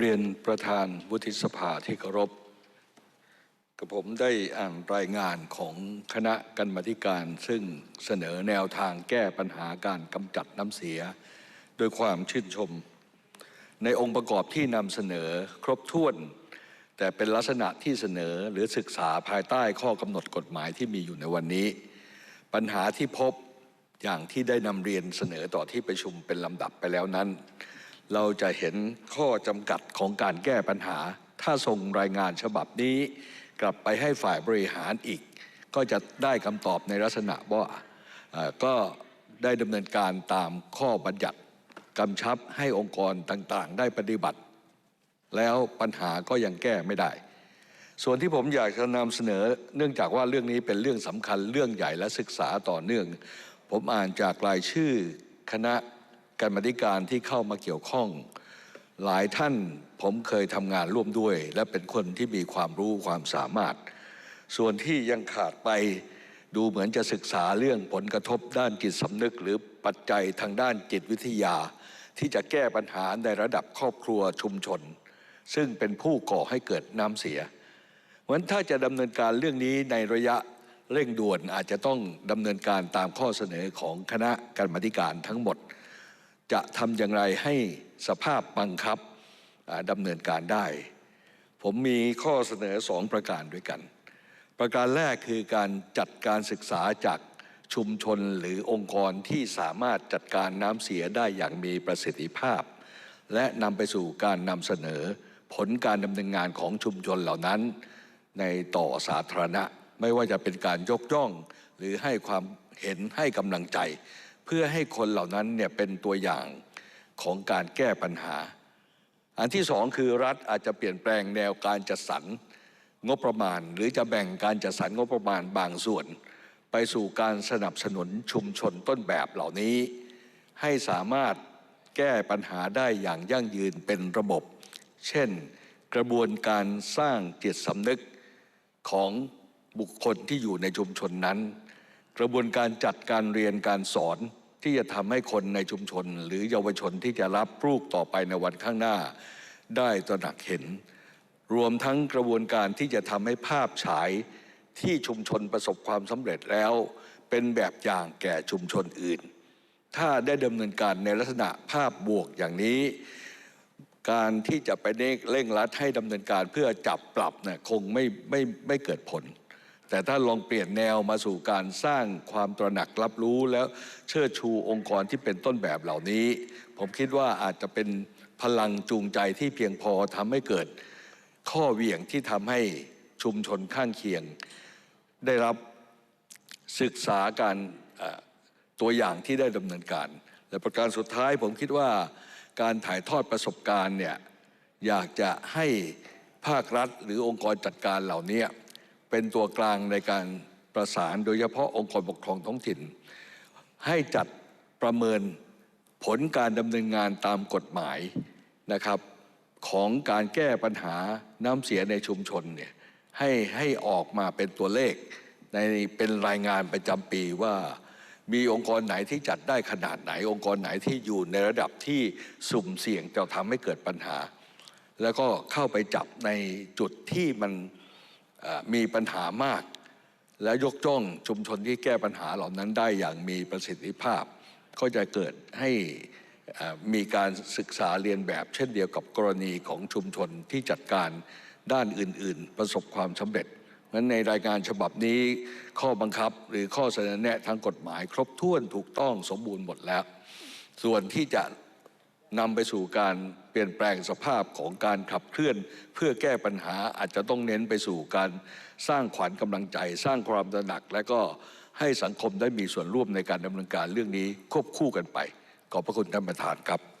เรียนประธานวุฒิสภาที่เคารพกับผมได้อ่านรายงานของคณะกรรมาธิการ ซึ่งเสนอแนวทางแก้ปัญหาการกำจัดน้ำเสีย โดยความชื่นชม ในองค์ประกอบที่นำเสนอครบถ้วน แต่เป็นลักษณะที่เสนอหรือศึกษาภายใต้ข้อกำหนดกฎหมายที่มีอยู่ในวันนี้ ปัญหาที่พบอย่างที่ได้นำเรียนเสนอต่อที่ประชุมเป็นลำดับไปแล้วนั้น เราจะเห็นข้อจำกัดของการแก้ปัญหา ถ้าส่งรายงานฉบับนี้ กลับไปให้ฝ่ายบริหารอีก ก็จะได้คำตอบในลักษณะว่าก็ได้ดำเนินการตามข้อบัญญัติกำชับให้องค์กรต่างๆ ได้ปฏิบัติ แล้วปัญหาก็ยังแก้ไม่ได้ ส่วนที่ผมอยากจะนำเสนอ เนื่องจากว่าเรื่องนี้เป็นเรื่องสำคัญเรื่องใหญ่และศึกษาต่อเนื่อง ผมอ่านจากรายชื่อคณะ กรรมธิการที่เข้ามาเกี่ยวข้อง หลายท่านผมเคยทำงานร่วมด้วย และเป็นคนที่มีความรู้ความสามารถ ส่วนที่ยังขาดไปดูเหมือนจะศึกษาเรื่องผลกระทบด้านจิตสำนึก หรือปัจจัยทางด้านจิตวิทยา ที่จะแก้ปัญหาในระดับครอบครัวชุมชน ซึ่งเป็นผู้ก่อให้เกิดน้ำเสียเพราะฉะนั้นถ้าจะดำเนินการเรื่องนี้ในระยะเร่งด่วนอาจจะต้องดำเนินการตามข้อเสนอของคณะกรรมาธิการทั้งหมด จะทำอย่างไรให้สภาพบังคับดำเนินการได้ ผมมีข้อเสนอสองประการด้วยกัน ประการแรกคือการจัดการศึกษาจากชุมชนหรือองค์กรที่สามารถจัดการน้ำเสียได้อย่างมีประสิทธิภาพ และนำไปสู่การนำเสนอผลการดำเนินงานของชุมชนเหล่านั้น ในต่อสาธารณะ ไม่ว่าจะเป็นการยกย่อง หรือให้ความเห็นให้กำลังใจ เพื่อให้คนเหล่านั้นเนี่ยเป็นตัวอย่างของการแก้ปัญหา อันที่สองคือรัฐอาจจะเปลี่ยนแปลงแนวการจัดสรรงบประมาณ หรือจะแบ่งการจัดสรรงบประมาณบางส่วน ไปสู่การสนับสนุนชุมชนต้นแบบเหล่านี้ ให้สามารถแก้ปัญหาได้อย่างยั่งยืนเป็นระบบ เช่น กระบวนการสร้างจิตสำนึกของบุคคลที่อยู่ในชุมชนนั้น กระบวนการจัดการเรียนการสอนที่จะทำให้คนในชุมชน หรือเยาวชนที่จะรับลูกต่อไปในวันข้างหน้า ได้ตระหนักเห็น รวมทั้งกระบวนการที่จะทำให้ภาพฉายที่ชุมชนประสบความสำเร็จแล้ว เป็นแบบอย่างแก่ชุมชนอื่น ถ้าได้ดำเนินการในลักษณะภาพบวกอย่างนี้ การที่จะไปเร่งรัดให้ดำเนินการเพื่อจับปรับเนี่ยคงไม่ไม่ไม่เกิดผล แต่ถ้าลองเปลี่ยนแนวมาสู่การสร้างความตระหนักรับรู้แล้วเชิดชูองค์กรที่เป็นต้นแบบเหล่านี้ ผมคิดว่าอาจจะเป็นพลังจูงใจที่เพียงพอทำให้เกิดข้อเหวี่ยงที่ทำให้ชุมชนข้างเคียง ได้รับศึกษาการตัวอย่างที่ได้ดำเนินการ และประการสุดท้ายผมคิดว่าการถ่ายทอดประสบการณ์เนี่ยอยากจะให้ภาครัฐหรือองค์กรจัดการเหล่านี้ เป็นตัวกลางในการประสานโดยเฉพาะองค์กรปกครองท้องถิ่น ให้จัดประเมินผลการดำเนินงานตามกฎหมายนะครับ ของการแก้ปัญหาน้ำเสียในชุมชนเนี่ยให้ให้ออกมาเป็นตัวเลขในเป็นรายงานประจำปีว่ามีองค์กรไหนที่จัดได้ขนาดไหน องค์กรไหนที่อยู่ในระดับที่สุ่มเสี่ยงจะทำให้เกิดปัญหา แล้วก็เข้าไปจับในจุดที่มัน มีปัญหามาก และยกจ้องชุมชนที่แก้ปัญหาเหล่านั้นได้อย่างมีประสิทธิภาพ ก็จะเกิดให้มีการศึกษาเรียนแบบ เช่นเดียวกับกรณีของชุมชนที่จัดการด้านอื่น ๆ ประสบความสำเร็จนั้นในรายงานฉบับนี้ข้อบังคับหรือข้อเสนอแนะทางกฎหมาย ครบถ้วนถูกต้องสมบูรณ์หมดแล้ว ส่วนที่จะ นำไปสู่การเปลี่ยนแปลงสภาพของการขับเคลื่อน เพื่อแก้ปัญหาอาจจะต้องเน้นไปสู่การสร้างขวัญกำลังใจ สร้างความตระหนัก และก็ให้สังคมได้มีส่วนร่วมในการดำเนินการเรื่องนี้ควบคู่กันไป ขอบพระคุณท่านประธานครับ